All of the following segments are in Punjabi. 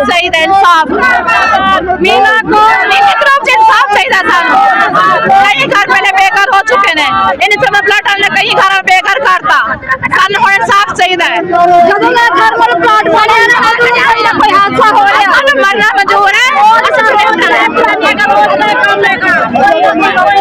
ਚਾਹੀਦਾ ਇਨਸਾਫ ਮੀਨਾ ਕੋ ਇਸੇ ਤਰ੍ਹਾਂ ਇਨਸਾਫ ਚਾਹੀਦਾ ਸਾਨੂੰ ਕਈ ਘਰ ਪਹਿਲੇ ਬੇਘਰ ਹੋ ਚੁੱਕੇ ਨੇ ਇਹਨੇ ਸਮਾਂ ਪਲਾਟਾਂ ਨੇ ਕਈ ਘਰਾਂ ਬੇਘਰ ਕਰਤਾ ਸਾਨੂੰ ਹੁਣ ਇਨਸਾਫ ਚਾਹੀਦਾ ਹੈ ਜਦੋਂ ਇਹ ਘਰ ਮਰ ਪਲਾਟ ਬਣਿਆ ਨਾ ਕੋਈ ਹਾਦਸਾ ਹੋਇਆ ਲੈਗਾ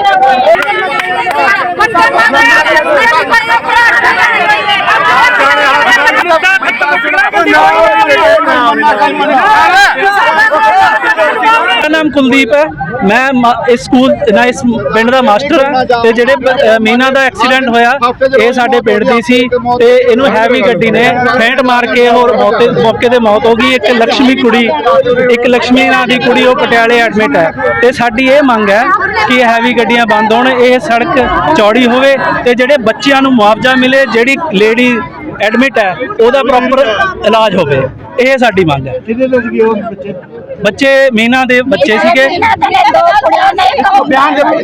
ਮੇਰਾ ਨਾਮ ਕੁਲਦੀਪ ਹੈ। ਮੈਂ ਇਸ ਸਕੂਲ ਨਾ ਇਸ ਪਿੰਡ ਦਾ ਮਾਸਟਰ ਹਾਂ ਤੇ ਜਿਹੜੇ ਮੀਨਾ ਦਾ ਐਕਸੀਡੈਂਟ ਹੋਇਆ, ਇਹ ਸਾਡੇ ਪਿੰਡ ਦੀ ਸੀ ਤੇ ਇਹਨੂੰ ਹੈਵੀ ਗੱਡੀ ਨੇ ਫੈਂਟ ਮਾਰ ਕੇ ਹੋਰ ਮੌਤੇ ਮੌਕੇ ਤੇ ਮੌਤ ਹੋ ਗਈ। ਇੱਕ ਲక్ష్ਮੀ ਕੁੜੀ, ਇੱਕ ਲక్ష్ਮੀ ਨਾਂ ਦੀ ਕੁੜੀ ਉਹ ਪਟਿਆਲੇ ਐਡਮਿਟ ਹੈ। ਤੇ ਸਾਡੀ ਇਹ ਮੰਗ ਹੈ ਕਿ ਹੈਵੀ ਗੱਡੀਆਂ ਬੰਦ ਹੋਣ, ਇਹ ਸੜਕ ਚੌੜੀ ਹੋਵੇ ਤੇ ਜਿਹੜੇ ਬੱਚਿਆਂ ਨੂੰ ਮੁਆਵਜ਼ਾ ਮਿਲੇ, ਜਿਹੜੀ ਲੇਡੀ ਐਡਮਿਟ ਹੈ, ਉਹਦਾ ਪ੍ਰੋਪਰ ਇਲਾਜ ਹੋਵੇ। ਇਹ ਸਾਡੀ ਮੰਗ ਹੈ। ਕਿਹਦੇ ਲੱਗੀ ਉਹ ਬੱਚੇ? ਬੱਚੇ ਮੀਨਾ ਦੇ ਬੱਚੇ ਸੀਗੇ।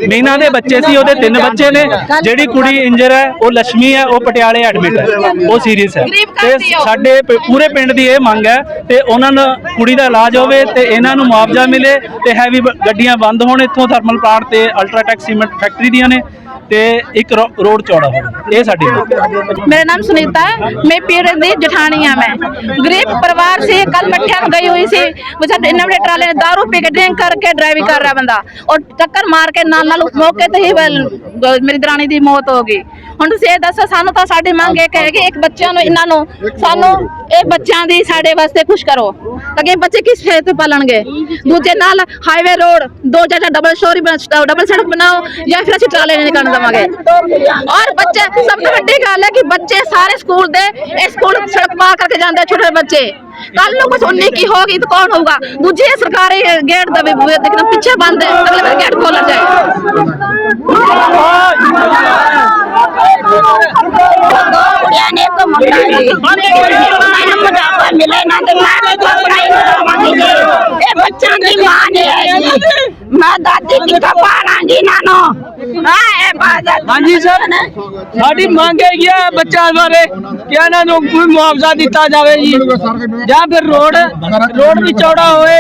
ਮੀਨਾ ਦੇ ਬੱਚੇ ਸੀ। ਉਹਦੇ ਤਿੰਨ ਬੱਚੇ ਨੇ। ਜਿਹੜੀ ਕੁੜੀ ਇੰਜਰ ਹੈ ਉਹ ਲక్ష్ਮੀ ਹੈ ਉਹ ਪਟਿਆਲੇ ਐਡਮਿਟ ਹੈ। ਉਹ ਸੀਰੀਅਸ ਹੈ। ਤੇ ਸਾਡੇ ਪੂਰੇ ਪਿੰਡ ਦੀ ਇਹ ਮੰਗ ਹੈ ਤੇ ਉਹਨਾਂ ਨੂੰ ਕੁੜੀ ਦਾ ਇਲਾਜ ਹੋਵੇ ਤੇ ਇਹਨਾਂ ਨੂੰ ਮੁਆਵਜ਼ਾ ਮਿਲੇ ਤੇ ਹੈਵੀ ਗੱਡੀਆਂ ਬੰਦ ਹੋਣ ਇੱਥੋਂ ਥਰਮਲ ਪਲਾਂਟ ਤੇ ਅਲਟਰਾਟੈਕ ਸੀਮੈਂਟ ਫੈਕਟਰੀ ਦੀਆਂ ਨੇ। ਤੇ ਇੱਕ ਰੋ- ਰੋਡ ਚੌੜਾ ਹੋਵੇ ਇਹ ਸਾਡੀ ਮੰਗ ਹੈ मेरा नाम सुनीता है मैं पीड़ित दी जठानिया में गरीब परिवार से कल मठिया में गई हुई सी बेचारे इन्ने बड़े ट्राले ने दारू पी के ड्रिंक करके ड्राइविंग कर रहा बंदा और टक्कर मार के नाल नाल मौके ਤੇ ਹੀ ਵਲ- ਮੇਰੀ ਦਰਾਣੀ ਦੀ ਮੌਤ ਹੋ ਗਈ ਹੁਣ ਤੁਸੀਂ ਇਹ ਦੱਸੋ ਸਾਨੂੰ ਤਾਂ ਸਾਡੀ ਮੰਗ ਇਹ ਹੈ ਕਿ ਇੱਕ ਬੱਚਿਆਂ ਨੂੰ ਇਹਨਾਂ ਨੂੰ ਸਾਨੂੰ ਇਹ ਬੱਚਿਆਂ ਦੀ ਸਾਡੇ ਵਾਸਤੇ ਕੁਝ ਕਰੋ ਤਾਂ ਕਿ ਇਹ ਬੱਚੇ ਕਿਸ ਫੇਰ ਤੇ ਪਾਲਣਗੇ ਦੂਜੇ ਨਾਲ ਹਾਈਵੇ ਰੋਡ ਦੋ ਜਾਂ ਡਬਲ ਸਟੋਰੀ ਡਬਲ ਸੜਕ ਬਣਾਓ ਜਾਂ ਫਿਰ ਅਸੀਂ ਟਰਾਲੇ ਨਹੀਂ ਕਰਨ ਦੇਵਾਂਗੇ ਔਰ ਬੱਚੇ, ਸਭ ਤੋਂ ਵੱਡੀ ਗੱਲ ਹੈ ਕਿ ਬੱਚੇ ਸਾਰੇ ਸਕੂਲ ਦੇ ਇਹ ਸਕੂਲ ਸੜਕ ਪਾਰ ਕਰਕੇ ਜਾਂਦੇ ਛੋਟੇ ਬੱਚੇ। ਕੱਲ ਨੂੰ ਕੁਝ ਉन्नी ਕੀ ਹੋਗੀ ਤਾਂ ਕੌਣ ਹੋਊਗਾ ਦੂਜੇ ਸਰਕਾਰੀ ਗੇਟ ਦਾ ਵੀ ਬੂਹੇ ਦੇਖਣਾ ਪਿੱਛੇ ਬੰਦ ਹੈ ਅਗਲੇ ਵਾਰ ਗੇਟ ਖੋਲ੍ਹ ਜਾਏ ਕੁੜੀਆਂ ਨੇ ਇੱਕ ਮੁੰਡਾ ਜੀ ਮੈਨੂੰ ਮੁੰਡਾ ਮਿਲੇ ਨਾ ਤੇ ਮੈਂ ਵੀ ਪੜਾਈ ਕਰਾਵਾਂਗੀ ਜੀ ਇਹ ਬੱਚਿਆਂ ਦੀ ਮਾਂ ਨੇ ਹੈ ਜੀ ਮੈਂ ਦਾਦੀ ਕਿੱਥੋਂ ਪਾਲਾਂਗੀ ਇਹਨਾਂ ਨੂੰ ਹਾਂ ਇਹ ਬਾਦਲ ਹਾਂਜੀ ਸਰ ਸਾਡੀ ਮੰਗ ਹੈਗੀ ਹੈ ਬੱਚਿਆਂ ਬਾਰੇ ਕਿ ਇਹਨਾਂ ਨੂੰ ਕੋਈ ਮੁਆਵਜ਼ਾ ਦਿੱਤਾ ਜਾਵੇ ਜੀ। ਜਾਂ ਫਿਰ ਰੋਡ ਰੋਡ ਵੀ ਚੌੜਾ ਹੋਏ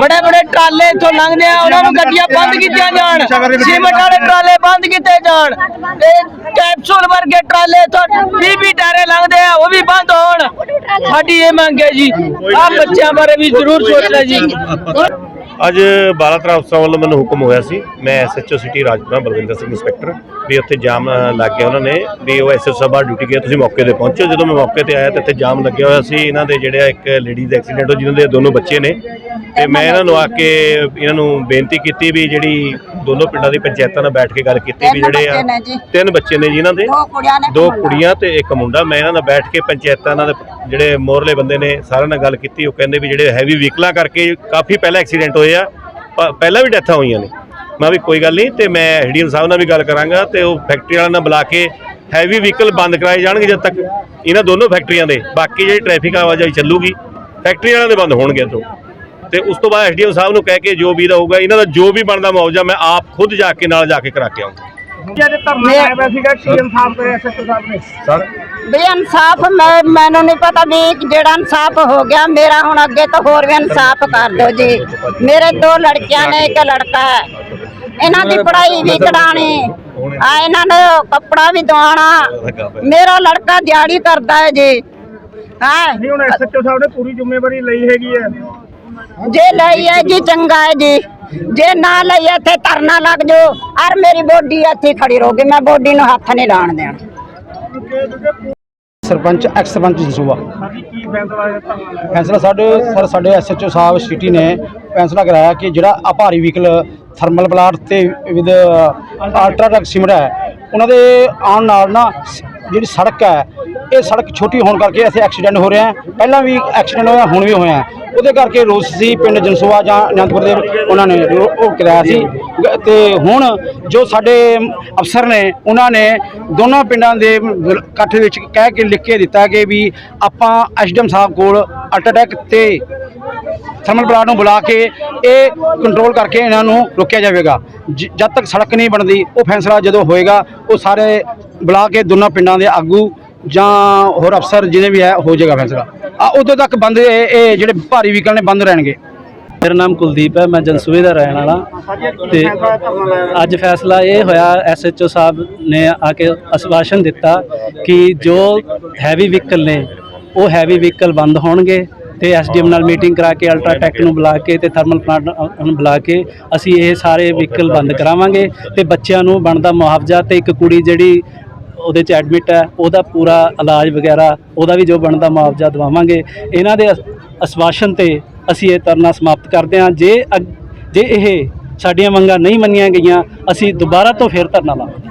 ਬੜੇ ਬੜੇ ਟਰਾਲੇ ਇੱਥੋਂ ਲੰਘਦੇ ਆ, ਉਹਨਾਂ ਨੂੰ ਗੱਡੀਆਂ ਬੰਦ ਕੀਤੀਆਂ ਜਾਣ। ਸੀਮੈਂਟ ਵਾਲੇ ਟਰਾਲੇ ਬੰਦ ਕੀਤੇ ਜਾਣ। ਤੇ ਕੈਪਸੂਲ ਵਰਗੇ ਟਰਾਲੇ ਤੋਂ 20 20 ਟਾਇਰੇ ਲੰਘਦੇ ਆ, ਉਹ ਵੀ ਬੰਦ ਹੋਣ। ਸਾਡੀ ਇਹ ਮੰਗ ਹੈ ਜੀ। ਆ ਬੱਚਿਆਂ ਬਾਰੇ ਵੀ ਜ਼ਰੂਰ ਸੋਚਣਾ ਜੀ। ਅੱਜ ਬਾਲਾ ਤਰਾ ਅਫਸਰਾਂ ਵੱਲੋਂ ਮੈਨੂੰ ਹੁਕਮ ਹੋਇਆ ਸੀ। ਮੈਂ SHO city Rajpura Balwinder Singh inspector ਵੀ ਉੱਥੇ ਜਾਮ ਲੱਗ ਗਿਆ ਉਹਨਾਂ ਨੇ ਵੀ ਉਹ ਐਸਐਚਓ ਸਾਹਿਬ ਡਿਊਟੀ ਗਏ ਤੁਸੀਂ ਮੌਕੇ ਤੇ ਪਹੁੰਚੋ। ਜਦੋਂ ਮੈਂ ਮੌਕੇ ਤੇ ਆਇਆ ਤੇ ਇੱਥੇ ਜਾਮ ਲੱਗਿਆ ਹੋਇਆ ਸੀ ਇਹਨਾਂ ਦੇ ਜਿਹੜੇ ਇੱਕ ਲੇਡੀ ਦਾ ਐਕਸੀਡੈਂਟ ਹੋ ਜਿਨ੍ਹਾਂ ਦੇ ਦੋਨੋਂ ਬੱਚੇ ਨੇ। ਤੇ ਮੈਂ ਇਹਨਾਂ ਨੂੰ ਆ ਕੇ ਇਹਨਾਂ ਨੂੰ ਬੇਨਤੀ ਕੀਤੀ ਵੀ ਜਿਹੜੀ ਦੋਨੋਂ ਪਿੰਡਾਂ ਦੀ ਪੰਚਾਇਤਾਂ ਨਾਲ ਬੈਠ ਕੇ ਗੱਲ ਕੀਤੀ ਵੀ ਜਿਹੜੇ ਆ ਜੀ। ਤਿੰਨ ਬੱਚੇ ਨੇ ਜਿਨ੍ਹਾਂ ਦੇ। ਦੋ ਕੁੜੀਆਂ ਨੇ ਦੋ ਕੁੜੀਆਂ ਤੇ ਇੱਕ ਮੁੰਡਾ। ਮੈਂ ਇਹਨਾਂ ਨਾਲ ਬੈਠ ਕੇ ਪੰਚਾਇਤਾਂ ਨਾਲ ਜਿਹੜੇ ਮੋਰਲੇ ਬੰਦੇ ਨੇ ਸਾਰਿਆਂ ਨਾਲ ਗੱਲ ਕੀਤੀ। ਉਹ ਕਹਿੰਦੇ ਵੀ ਜਿਹੜੇ ਹੈਵੀ ਵਹੀਕਲਾਂ ਕਰਕੇ ਕਾਫੀ ਪਹਿਲਾਂ ਐਕਸੀਡੈਂਟ ਹੋਏ ਆ ਪ- ਪਹਿਲਾਂ ਵੀ ਡੈਥਾਂ ਹੋਈਆਂ ਨੇ। ਮੈਂ ਵੀ ਕੋਈ ਗੱਲ ਨਹੀਂ ਤੇ ਮੈਂ ਹੀਡੀਐਮ ਸਾਹਿਬ ਨਾਲ ਵੀ ਗੱਲ ਕਰਾਂਗਾ ਤੇ ਉਹ ਫੈਕਟਰੀ ਵਾਲਿਆਂ ਨਾਲ ਬੁਲਾ ਕੇ ਹੈਵੀ ਵਹੀਕਲ ਬੰਦ ਕਰਾਏ ਜਾਣਗੇ ਜਦ ਤੱਕ ਇਹਨਾਂ ਦੋਨੋਂ ਫੈਕਟਰੀਆਂ ਦੇ। ਬਾਕੀ ਜਿਹੜੀ ਟ੍ਰੈਫਿਕ ਆਵਾਜਾਈ ਚੱਲੂਗੀ ਫੈਕਟਰੀ ਵਾਲਿਆਂ ਦੇ ਬੰਦ ਹੋਣਗੇ ਤੋਂ ਤੇ ਉਸ ਤੋਂ ਬਾਅਦ ਐਸਡੀਐਮ ਸਾਹਿਬ ਨੂੰ ਕਹਿ ਕੇ ਜੋ ਵੀ ਦਾ ਹੋਊਗਾ ਇਹਨਾਂ ਦਾ ਜੋ ਵੀ ਬਣਦਾ ਮੁਆਵਜ਼ਾ ਮੈਂ ਆਪ ਖੁਦ ਜਾ ਕੇ ਨਾਲ ਜਾ ਕੇ ਕਰਾ ਕੇ ਆਉਂਗਾ ਜਿਹੜੇ ਧਰਨਾ ਲਾਇਆ ਸੀਗਾ ਸੀਐਮ ਸਾਹਿਬ ਤੇ ਐਸਐਚਓ ਸਾਹਿਬ ਨੇ। ਸਰ ਵੀ ਇਨਸਾਫ ਮੈਂ ਮੈਨੂੰ ਨਹੀਂ ਪਤਾ ਵੀ ਜਿਹੜਾ ਇਨਸਾਫ ਹੋ ਗਿਆ ਮੇਰਾ ਹੁਣ ਅੱਗੇ ਤੋਂ ਹੋਰ ਵੀ ਇਨਸਾਫ ਕਰ ਦਿਓ ਜੀ। ਮੇਰੇ ਦੋ ਲੜਕੀਆਂ ਨੇ ਇੱਕ ਲੜਕਾ ਹੈ। ਇਹਨਾਂ ਦੀ ਪੜ੍ਹਾਈ ਵੀ ਕਰਾਣੀ ਆ ਇਹਨਾਂ ਨੂੰ ਕੱਪੜਾ ਵੀ ਦਵਾਉਣਾ। ਮੇਰਾ ਲੜਕਾ ਦਿਹਾੜੀ ਕਰਦਾ ਹੈ ਜੀ। ਹਾਂ? ਨਹੀਂ ਹੁਣ ਐਸਐਚਓ ਸਾਹਿਬ ਨੇ ਪੂਰੀ ਜ਼ਿੰਮੇਵਾਰੀ ਲਈ ਹੈਗੀ ਹੈ। ਜੇ ਲਈ ਹੈ ਜੀ ਚੰਗਾ ਹੈ ਜੀ। ਜੇ ਨਾ ਲਈ ਇੱਥੇ ਧਰਨਾ ਲੱਗ ਜੋ ਔਰ ਮੇਰੀ ਬੋਡੀ ਇੱਥੇ ਖੜੀ ਰਹੂਗੀ ਮੈਂ ਬੋਡੀ ਨੂੰ ਹੱਥ ਨਹੀਂ ਲਾਣ ਦੇਣਾ। ਸਰਪੰਚ ਐਕਸ ਸਰਪੰਚ ਜਸੂਆ ਕੀ ਫੈਸਲਾ ਹੈ ਫੈਸਲਾ ਸਾਡੇ ਸਰ ਸਾਡੇ ਐਸਐਚਓ ਸਾਹਿਬ ਸਿਟੀ ਨੇ ਫੈਸਲਾ ਕਰਾਇਆ ਕਿ ਜਿਹੜਾ ਆ ਭਾਰੀ ਵਹੀਕਲ ਥਰਮਲ ਪਲਾਂਟ ਤੇ ਵਿਦ ਅਲਟਰਾ ਟਰੱਕ ਸਿਮਰ ਹੈ ਉਹਨਾਂ ਦੇ ਆਉਣ ਨਾਲ ਨਾ ਜਿਹੜੀ ਸੜਕ ਹੈ ਇਹ ਸੜਕ ਛੋਟੀ ਹੋਣ ਕਰਕੇ ਇੱਥੇ ਐਕਸੀਡੈਂਟ ਹੋ ਰਿਹਾ ਹੈ। ਪਹਿਲਾਂ ਵੀ ਐਕਸੀਡੈਂਟ ਹੋਇਆ ਹੁਣ ਵੀ ਹੋਇਆ। ਹੈ। ਉਹਦੇ ਕਰਕੇ ਰੋਸ ਸੀ ਪਿੰਡ ਜਨਸੂਆ ਜਾਂ ਅਨੰਦਪੁਰ ਦੇ ਉਹਨਾਂ ਨੇ ਰੋ- ਉਹ ਕਰਾਇਆ ਸੀ। ਗ- ਤੇ ਹੁਣ ਜੋ ਸਾਡੇ ਅਫਸਰ ਨੇ, ਉਹਨਾਂ ਨੇ ਦੋਨਾਂ ਪਿੰਡਾਂ ਦੇ ਇਕੱਠ ਵਿੱਚ ਕਹਿ ਕੇ ਲਿਖ ਕੇ ਦਿੱਤਾ ਕਿ ਵੀ ਆਪਾਂ ਐਸਡੀਐਮ ਸਾਹਿਬ ਕੋਲ ਅਟੈਕ ਤੇ ਥਰਮਲ ਪਲਾਟ ਨੂੰ ਬੁਲਾ ਕੇ ਇਹ ਕੰਟਰੋਲ ਕਰਕੇ ਇਹਨਾਂ ਨੂੰ ਰੋਕਿਆ ਜਾਵੇਗਾ। ਜਦ ਤੱਕ ਸੜਕ ਨਹੀਂ ਬਣਦੀ, ਉਹ ਫੈਸਲਾ ਜਦੋਂ ਹੋਏਗਾ, ਉਹ ਸਾਰੇ ਬੁਲਾ ਕੇ ਦੋਨਾਂ ਪਿੰਡਾਂ ਦੇ ਆਗੂ ਜਾਂ ਹੋਰ ਅਫਸਰ ਜਿਹਨੇ ਵੀ ਹੈ, ਹੋ ਜਾਏਗਾ ਫੈਸਲਾ। ਆ ਉਦੋਂ ਤੱਕ ਬੰਦ ਇਹ ਇਹ ਜਿਹੜੇ ਭਾਰੀ ਵਹੀਕਲ ਨੇ ਬੰਦ ਰਹਿਣਗੇ। ਮੇਰਾ ਨਾਮ ਕੁਲਦੀਪ ਹੈ, ਮੈਂ ਜਨਸੂਏ ਦਾ ਰਹਿਣ ਵਾਲਾ। ਤੇ ਅੱਜ ਫੈਸਲਾ ਇਹ ਹੋਇਆ ਐਸਐਚਓ ਸਾਹਿਬ ਨੇ ਆ ਕੇ ਅਸਵਾਸ਼ਨ ਦਿੱਤਾ ਕਿ ਜੋ ਹੈਵੀ ਵਹੀਕਲ ਨੇ, ਉਹ ਹੈਵੀ ਵਹੀਕਲ ਬੰਦ ਹੋਣਗੇ ਤੇ ਐਸਡੀਐਮ ਨਾਲ ਮੀਟਿੰਗ ਕਰਾ ਕੇ ਅਲਟਰਾਟੈਕ ਨੂੰ ਬੁਲਾ ਕੇ ਤੇ ਥਰਮਲ ਪਲਾਂਟ ਨੂੰ ਬੁਲਾ ਕੇ ਅਸੀਂ ਇਹ ਸਾਰੇ ਵਹੀਕਲ ਬੰਦ ਕਰਾਵਾਂਗੇ ਤੇ ਬੱਚਿਆਂ ਨੂੰ ਬਣਦਾ ਮੁਆਵਜ਼ਾ ਤੇ ਇੱਕ ਕੁੜੀ ਜਿਹੜੀ ਉਹਦੇ ਚ ਐਡਮਿਟ ਹੈ, ਉਹਦਾ ਪੂਰਾ ਇਲਾਜ ਵਗੈਰਾ, ਉਹਦਾ ਵੀ ਜੋ ਬਣਦਾ ਮੁਆਵਜ਼ਾ ਦਿਵਾਵਾਂਗੇ। ਇਹਨਾਂ ਦੇ ਅਸਵਾਸ਼ਨ ਤੇ ਅਸੀਂ ਇਹ ਧਰਨਾ ਸਮਾਪਤ ਕਰਦੇ ਹਾਂ। ਜੇ ਅਗ- ਜੇ ਇਹ ਸਾਡੀਆਂ ਮੰਗਾਂ ਨਹੀਂ ਮੰਨੀਆਂ ਗਈਆਂ, ਅਸੀਂ ਦੁਬਾਰਾ ਤੋਂ ਫਿਰ ਧਰਨਾ ਲਾਵਾਂਗੇ।